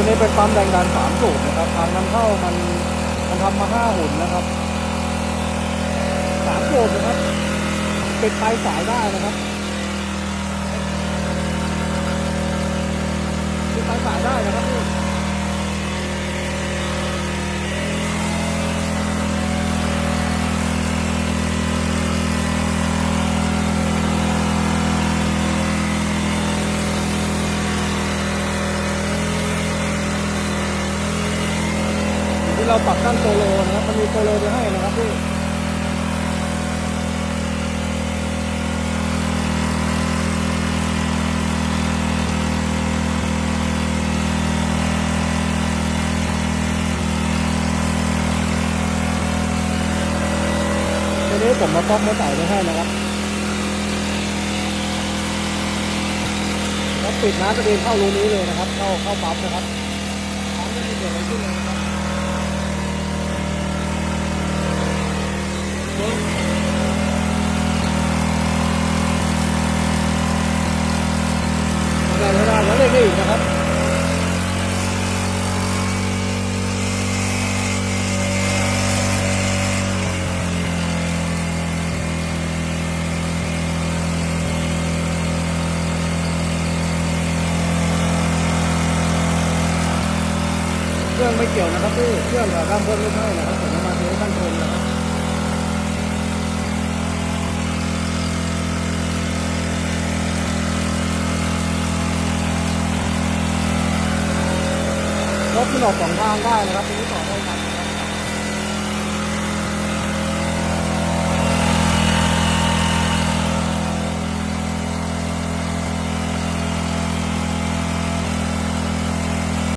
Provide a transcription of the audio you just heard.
ตัวนี้เป็นปั๊มแรงดันสามสูบนะครับทางนำเข้ามันมันทำมาห้าหุ่นนะครับสามสูบนะครับปิดปลายสายได้นะครับปิดปลายสายได้นะครับพี่ที่ เราปรับตั้งโซโลนะครับ มันมีโซโลจะให้นะครับพี่ทีนี้ผมมาป๊อกมาใส่ไปให้นะครับแล้วปิดน้ำกระเด็นเข้ารูนี้เลยนะครับ เข้าเข้าปั๊มนะครับปั๊มไม่มีเกิดอะไรขึ้นเลยนะครับทำอะ ไรไม่ได้แล้วเล่นได้อีกนะครับเครื่องไม่เกี่ยวนะครับพี่เครื่องกับด้านบนไม่ใช่นะครับผมเอามาเทด้านบนนะครับ รถมันออกสองทางได้นะครับตรงนี่ต่อได้ครับ